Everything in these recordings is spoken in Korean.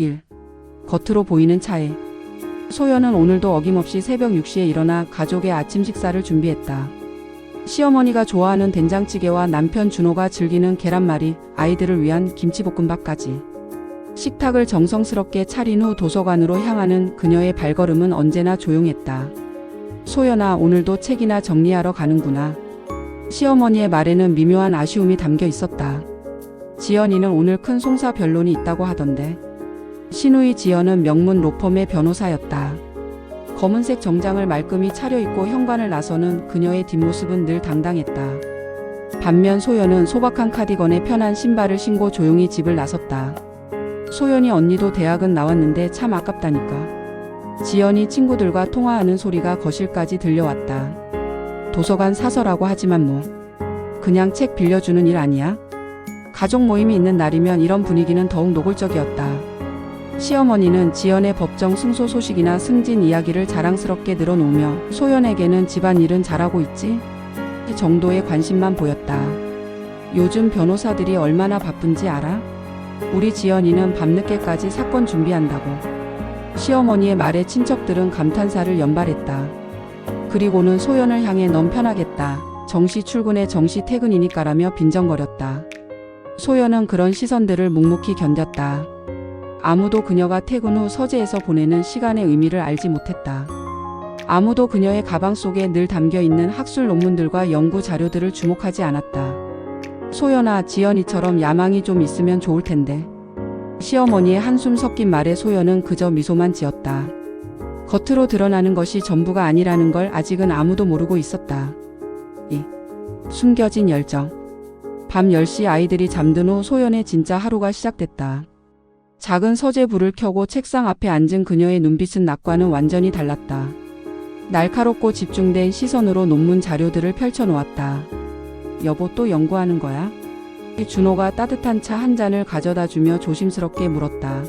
1. 겉으로 보이는 차에 소연은 오늘도 어김없이 새벽 6시에 일어나 가족의 아침 식사를 준비했다. 시어머니가 좋아하는 된장찌개와 남편 준호가 즐기는 계란말이, 아이들을 위한 김치볶음밥까지. 식탁을 정성스럽게 차린 후 도서관으로 향하는 그녀의 발걸음은 언제나 조용했다. 소연아, 오늘도 책이나 정리하러 가는구나. 시어머니의 말에는 미묘한 아쉬움이 담겨 있었다. 지연이는 오늘 큰 송사 변론이 있다고 하던데. 신우이 지연은 명문 로펌의 변호사였다. 검은색 정장을 말끔히 차려입고 현관을 나서는 그녀의 뒷모습은 늘 당당했다. 반면 소연은 소박한 카디건에 편한 신발을 신고 조용히 집을 나섰다. 소연이 언니도 대학은 나왔는데 참 아깝다니까. 지연이 친구들과 통화하는 소리가 거실까지 들려왔다. 도서관 사서라고 하지만 뭐. 그냥 책 빌려주는 일 아니야? 가족 모임이 있는 날이면 이런 분위기는 더욱 노골적이었다. 시어머니는 지연의 법정 승소 소식이나 승진 이야기를 자랑스럽게 늘어놓으며 소연에게는 집안일은 잘하고 있지? 정도의 관심만 보였다. 요즘 변호사들이 얼마나 바쁜지 알아? 우리 지연이는 밤늦게까지 사건 준비한다고. 시어머니의 말에 친척들은 감탄사를 연발했다. 그리고는 소연을 향해 넌 편하겠다. 정시 출근에 정시 퇴근이니까라며 빈정거렸다. 소연은 그런 시선들을 묵묵히 견뎠다. 아무도 그녀가 퇴근 후 서재에서 보내는 시간의 의미를 알지 못했다. 아무도 그녀의 가방 속에 늘 담겨 있는 학술 논문들과 연구 자료들을 주목하지 않았다. 소연아, 지연이처럼 야망이 좀 있으면 좋을 텐데. 시어머니의 한숨 섞인 말에 소연은 그저 미소만 지었다. 겉으로 드러나는 것이 전부가 아니라는 걸 아직은 아무도 모르고 있었다. 2. 숨겨진 열정. 밤 10시 아이들이 잠든 후 소연의 진짜 하루가 시작됐다. 작은 서재 불을 켜고 책상 앞에 앉은 그녀의 눈빛은 낮과는 완전히 달랐다. 날카롭고 집중된 시선으로 논문 자료들을 펼쳐놓았다. 여보 또 연구하는 거야? 준호가 따뜻한 차 한 잔을 가져다 주며 조심스럽게 물었다.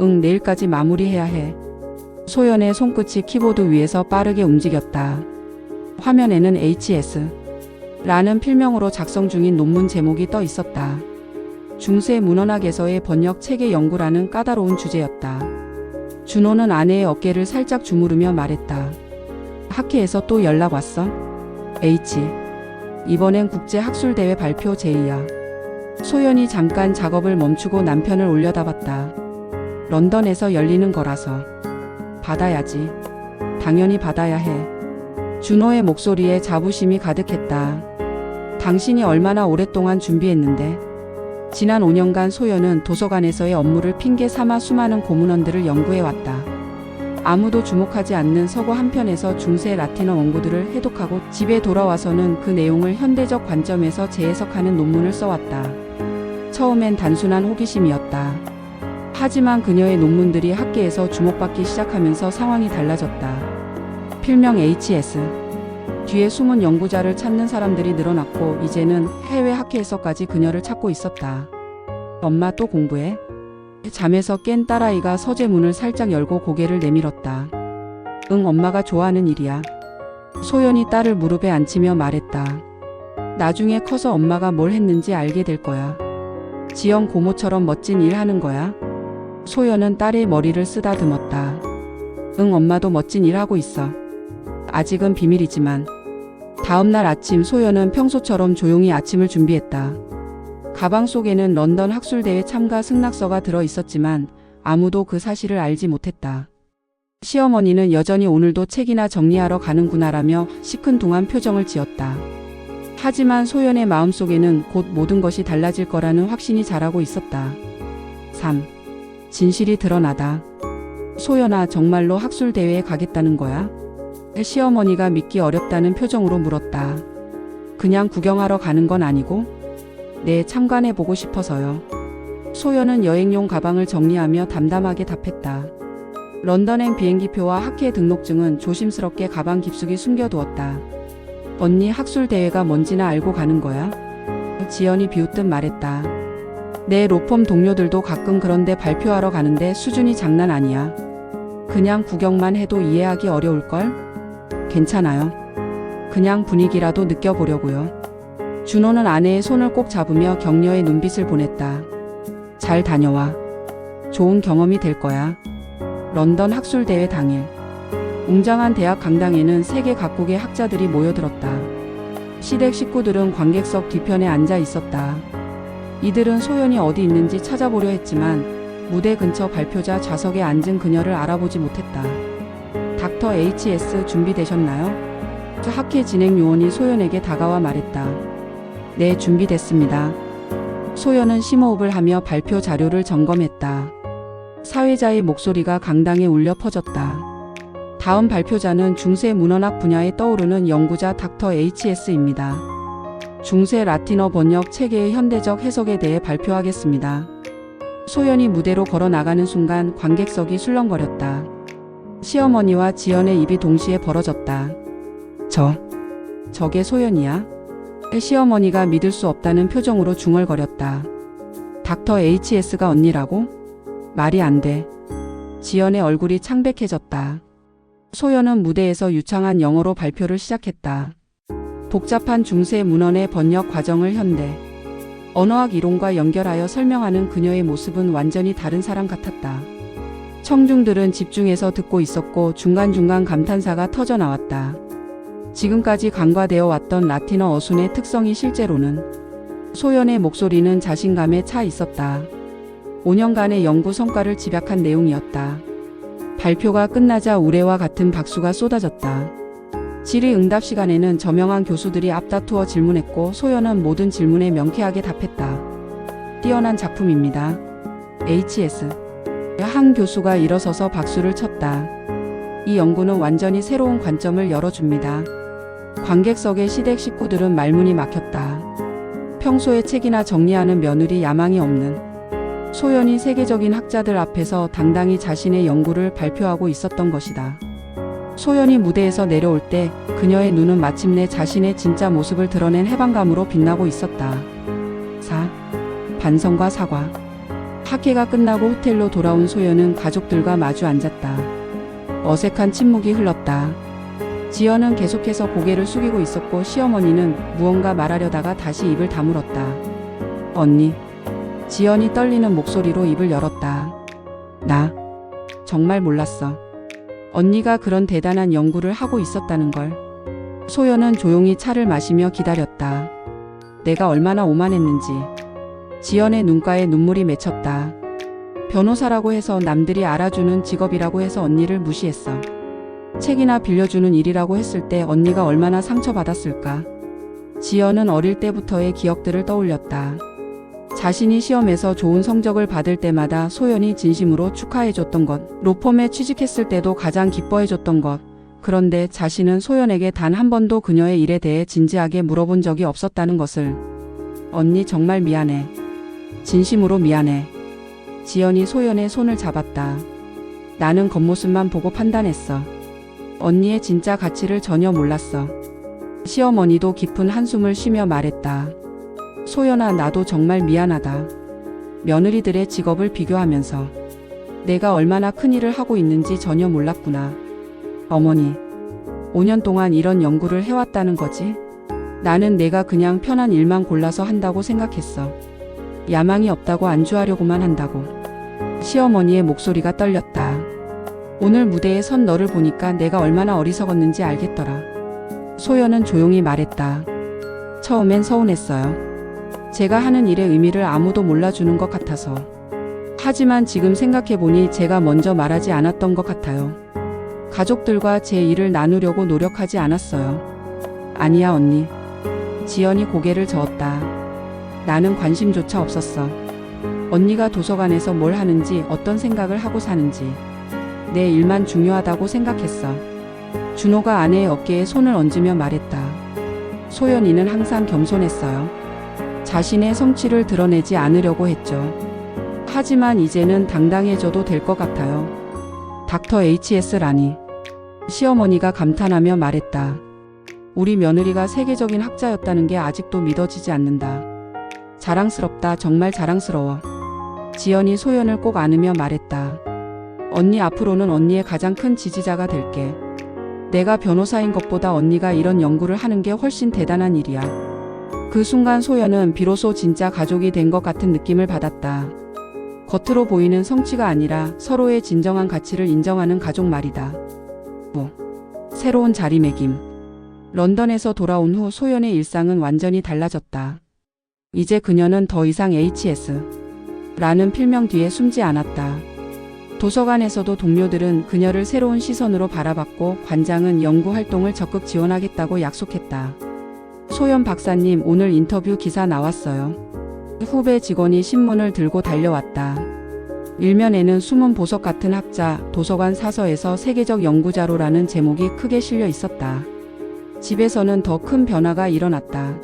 응, 내일까지 마무리해야 해. 소연의 손끝이 키보드 위에서 빠르게 움직였다. 화면에는 HS 라는 필명으로 작성 중인 논문 제목이 떠 있었다. 중세 문헌학에서의 번역 체계 연구라는 까다로운 주제였다. 준호는 아내의 어깨를 살짝 주무르며 말했다. 학회에서 또 연락 왔어? H. 이번엔 국제학술대회 발표 제의야. 소연이 잠깐 작업을 멈추고 남편을 올려다봤다. 런던에서 열리는 거라서. 받아야지. 당연히 받아야 해. 준호의 목소리에 자부심이 가득했다. 당신이 얼마나 오랫동안 준비했는데. 지난 5년간 소연은 도서관에서의 업무를 핑계 삼아 수많은 고문원들을 연구해왔다. 아무도 주목하지 않는 서구 한편에서 중세 라틴어 원고들을 해독하고 집에 돌아와서는 그 내용을 현대적 관점에서 재해석하는 논문을 써왔다. 처음엔 단순한 호기심이었다. 하지만 그녀의 논문들이 학계에서 주목받기 시작하면서 상황이 달라졌다. 필명 HS. 뒤에 숨은 연구자를 찾는 사람들이 늘어났고 이제는 해외 학회에서까지 그녀를 찾고 있었다. 엄마 또 공부해? 잠에서 깬 딸아이가 서재 문을 살짝 열고 고개를 내밀었다. 응, 엄마가 좋아하는 일이야. 소연이 딸을 무릎에 앉히며 말했다. 나중에 커서 엄마가 뭘 했는지 알게 될 거야. 지영 고모처럼 멋진 일 하는 거야. 소연은 딸의 머리를 쓰다듬었다. 응, 엄마도 멋진 일 하고 있어. 아직은 비밀이지만. 다음날 아침 소연은 평소처럼 조용히 아침을 준비했다. 가방 속에는 런던 학술대회 참가 승낙서가 들어 있었지만 아무도 그 사실을 알지 못했다. 시어머니는 여전히 오늘도 책이나 정리하러 가는구나라며 시큰둥한 표정을 지었다. 하지만 소연의 마음속에는 곧 모든 것이 달라질 거라는 확신이 자라고 있었다. 3. 진실이 드러나다. 소연아, 정말로 학술대회에 가겠다는 거야? 시어머니가 믿기 어렵다는 표정으로 물었다. 그냥 구경하러 가는 건 아니고? 네, 참관해 보고 싶어서요. 소연은 여행용 가방을 정리하며 담담하게 답했다. 런던행 비행기표와 학회 등록증은 조심스럽게 가방 깊숙이 숨겨두었다. 언니 학술 대회가 뭔지나 알고 가는 거야? 지연이 비웃듯 말했다. 내 로펌 동료들도 가끔 그런데 발표하러 가는데 수준이 장난 아니야. 그냥 구경만 해도 이해하기 어려울걸? 괜찮아요. 그냥 분위기라도 느껴보려고요. 준호는 아내의 손을 꼭 잡으며 격려의 눈빛을 보냈다. 잘 다녀와. 좋은 경험이 될 거야. 런던 학술대회 당일. 웅장한 대학 강당에는 세계 각국의 학자들이 모여들었다. 시댁 식구들은 관객석 뒤편에 앉아 있었다. 이들은 소연이 어디 있는지 찾아보려 했지만 무대 근처 발표자 좌석에 앉은 그녀를 알아보지 못했다. 닥터 HS 준비되셨나요? 저 학회 진행 요원이 소연에게 다가와 말했다. 네, 준비됐습니다. 소연은 심호흡을 하며 발표 자료를 점검했다. 사회자의 목소리가 강당에 울려 퍼졌다. 다음 발표자는 중세 문헌학 분야에 떠오르는 연구자 닥터 HS입니다. 중세 라틴어 번역 체계의 현대적 해석에 대해 발표하겠습니다. 소연이 무대로 걸어 나가는 순간 관객석이 술렁거렸다. 시어머니와 지연의 입이 동시에 벌어졌다. 저, 저게 소연이야? 시어머니가 믿을 수 없다는 표정으로 중얼거렸다. 닥터 HS가 언니라고? 말이 안 돼. 지연의 얼굴이 창백해졌다. 소연은 무대에서 유창한 영어로 발표를 시작했다. 복잡한 중세 문헌의 번역 과정을 현대 언어학 이론과 연결하여 설명하는 그녀의 모습은 완전히 다른 사람 같았다. 청중들은 집중해서 듣고 있었고 중간중간 감탄사가 터져 나왔다. 지금까지 간과되어 왔던 라틴어 어순의 특성이 실제로는 소연의 목소리는 자신감에 차 있었다. 5년간의 연구 성과를 집약한 내용이었다. 발표가 끝나자 우레와 같은 박수가 쏟아졌다. 질의 응답 시간에는 저명한 교수들이 앞다투어 질문했고 소연은 모든 질문에 명쾌하게 답했다. 뛰어난 작품입니다. HS. 한 교수가 일어서서 박수를 쳤다. 이 연구는 완전히 새로운 관점을 열어줍니다. 관객석의 시댁 식구들은 말문이 막혔다. 평소에 책이나 정리하는 며느리 야망이 없는 소연이 세계적인 학자들 앞에서 당당히 자신의 연구를 발표하고 있었던 것이다. 소연이 무대에서 내려올 때 그녀의 눈은 마침내 자신의 진짜 모습을 드러낸 해방감으로 빛나고 있었다. 4. 반성과 사과. 학회가 끝나고 호텔로 돌아온 소연은 가족들과 마주 앉았다. 어색한 침묵이 흘렀다. 지연은 계속해서 고개를 숙이고 있었고 시어머니는 무언가 말하려다가 다시 입을 다물었다. 언니. 지연이 떨리는 목소리로 입을 열었다. 나. 정말 몰랐어. 언니가 그런 대단한 연구를 하고 있었다는 걸. 소연은 조용히 차를 마시며 기다렸다. 내가 얼마나 오만했는지. 지연의 눈가에 눈물이 맺혔다. 변호사라고 해서 남들이 알아주는 직업이라고 해서 언니를 무시했어. 책이나 빌려주는 일이라고 했을 때 언니가 얼마나 상처받았을까. 지연은 어릴 때부터의 기억들을 떠올렸다. 자신이 시험에서 좋은 성적을 받을 때마다 소연이 진심으로 축하해줬던 것, 로펌에 취직했을 때도 가장 기뻐해줬던 것, 그런데 자신은 소연에게 단 한 번도 그녀의 일에 대해 진지하게 물어본 적이 없었다는 것을. 언니 정말 미안해. 진심으로 미안해. 지연이 소연의 손을 잡았다. 나는 겉모습만 보고 판단했어. 언니의 진짜 가치를 전혀 몰랐어. 시어머니도 깊은 한숨을 쉬며 말했다. 소연아, 나도 정말 미안하다. 며느리들의 직업을 비교하면서 내가 얼마나 큰 일을 하고 있는지 전혀 몰랐구나. 어머니, 5년 동안 이런 연구를 해왔다는 거지? 나는 내가 그냥 편한 일만 골라서 한다고 생각했어. 야망이 없다고 안주하려고만 한다고. 시어머니의 목소리가 떨렸다. 오늘 무대에 선 너를 보니까 내가 얼마나 어리석었는지 알겠더라. 소연은 조용히 말했다. 처음엔 서운했어요. 제가 하는 일의 의미를 아무도 몰라주는 것 같아서. 하지만 지금 생각해보니 제가 먼저 말하지 않았던 것 같아요. 가족들과 제 일을 나누려고 노력하지 않았어요. 아니야, 언니. 지연이 고개를 저었다. 나는 관심조차 없었어. 언니가 도서관에서 뭘 하는지 어떤 생각을 하고 사는지 내 일만 중요하다고 생각했어. 준호가 아내의 어깨에 손을 얹으며 말했다. 소연이는 항상 겸손했어요. 자신의 성취를 드러내지 않으려고 했죠. 하지만 이제는 당당해져도 될 것 같아요. 닥터 HS라니. 시어머니가 감탄하며 말했다. 우리 며느리가 세계적인 학자였다는 게 아직도 믿어지지 않는다. 자랑스럽다, 정말 자랑스러워. 지연이 소연을 꼭 안으며 말했다. 언니 앞으로는 언니의 가장 큰 지지자가 될게. 내가 변호사인 것보다 언니가 이런 연구를 하는 게 훨씬 대단한 일이야. 그 순간 소연은 비로소 진짜 가족이 된 것 같은 느낌을 받았다. 겉으로 보이는 성취가 아니라 서로의 진정한 가치를 인정하는 가족 말이다. 뭐, 새로운 자리매김. 런던에서 돌아온 후 소연의 일상은 완전히 달라졌다. 이제 그녀는 더 이상 HS. 라는 필명 뒤에 숨지 않았다. 도서관에서도 동료들은 그녀를 새로운 시선으로 바라봤고 관장은 연구 활동을 적극 지원하겠다고 약속했다. 소연 박사님 오늘 인터뷰 기사 나왔어요. 후배 직원이 신문을 들고 달려왔다. 일면에는 숨은 보석 같은 학자, 도서관 사서에서 세계적 연구자로라는 제목이 크게 실려 있었다. 집에서는 더 큰 변화가 일어났다.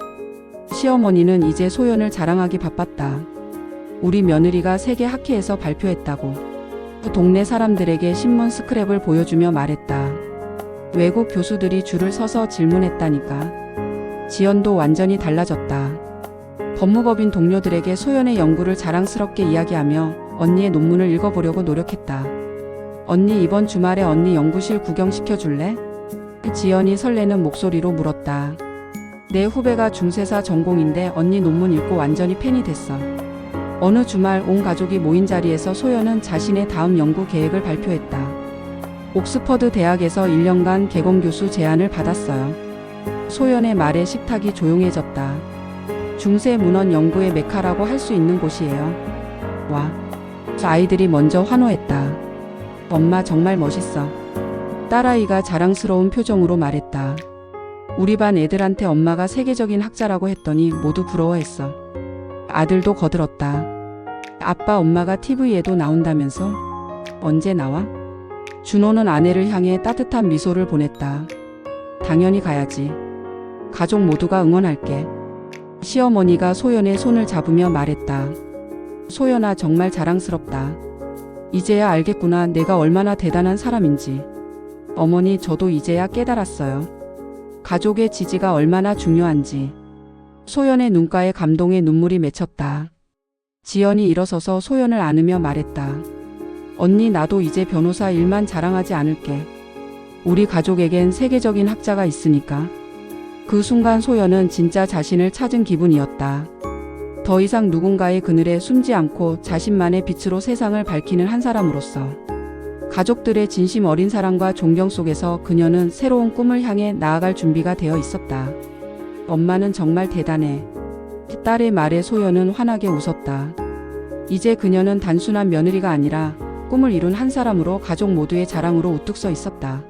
시어머니는 이제 소연을 자랑하기 바빴다. 우리 며느리가 세계 학회에서 발표했다고. 동네 사람들에게 신문 스크랩을 보여주며 말했다. 외국 교수들이 줄을 서서 질문했다니까. 지연도 완전히 달라졌다. 법무법인 동료들에게 소연의 연구를 자랑스럽게 이야기하며 언니의 논문을 읽어보려고 노력했다. 언니 이번 주말에 언니 연구실 구경시켜 줄래? 지연이 설레는 목소리로 물었다. 내 후배가 중세사 전공인데 언니 논문 읽고 완전히 팬이 됐어. 어느 주말 온 가족이 모인 자리에서 소연은 자신의 다음 연구 계획을 발표했다. 옥스퍼드 대학에서 1년간 개공 교수 제안을 받았어요. 소연의 말에 식탁이 조용해졌다. 중세 문헌 연구의 메카라고 할 수 있는 곳이에요. 와. 아이들이 먼저 환호했다. 엄마 정말 멋있어. 딸아이가 자랑스러운 표정으로 말했다. 우리 반 애들한테 엄마가 세계적인 학자라고 했더니 모두 부러워했어. 아들도 거들었다. 아빠 엄마가 TV에도 나온다면서? 언제 나와? 준호는 아내를 향해 따뜻한 미소를 보냈다. 당연히 가야지. 가족 모두가 응원할게. 시어머니가 소연의 손을 잡으며 말했다. 소연아 정말 자랑스럽다. 이제야 알겠구나 내가 얼마나 대단한 사람인지. 어머니 저도 이제야 깨달았어요. 가족의 지지가 얼마나 중요한지. 소연의 눈가에 감동의 눈물이 맺혔다. 지연이 일어서서 소연을 안으며 말했다. 언니 나도 이제 변호사 일만 자랑하지 않을게. 우리 가족에겐 세계적인 학자가 있으니까. 그 순간 소연은 진짜 자신을 찾은 기분이었다. 더 이상 누군가의 그늘에 숨지 않고 자신만의 빛으로 세상을 밝히는 한 사람으로서. 가족들의 진심 어린 사랑과 존경 속에서 그녀는 새로운 꿈을 향해 나아갈 준비가 되어 있었다. 엄마는 정말 대단해. 딸의 말에 소연은 환하게 웃었다. 이제 그녀는 단순한 며느리가 아니라 꿈을 이룬 한 사람으로 가족 모두의 자랑으로 우뚝 서 있었다.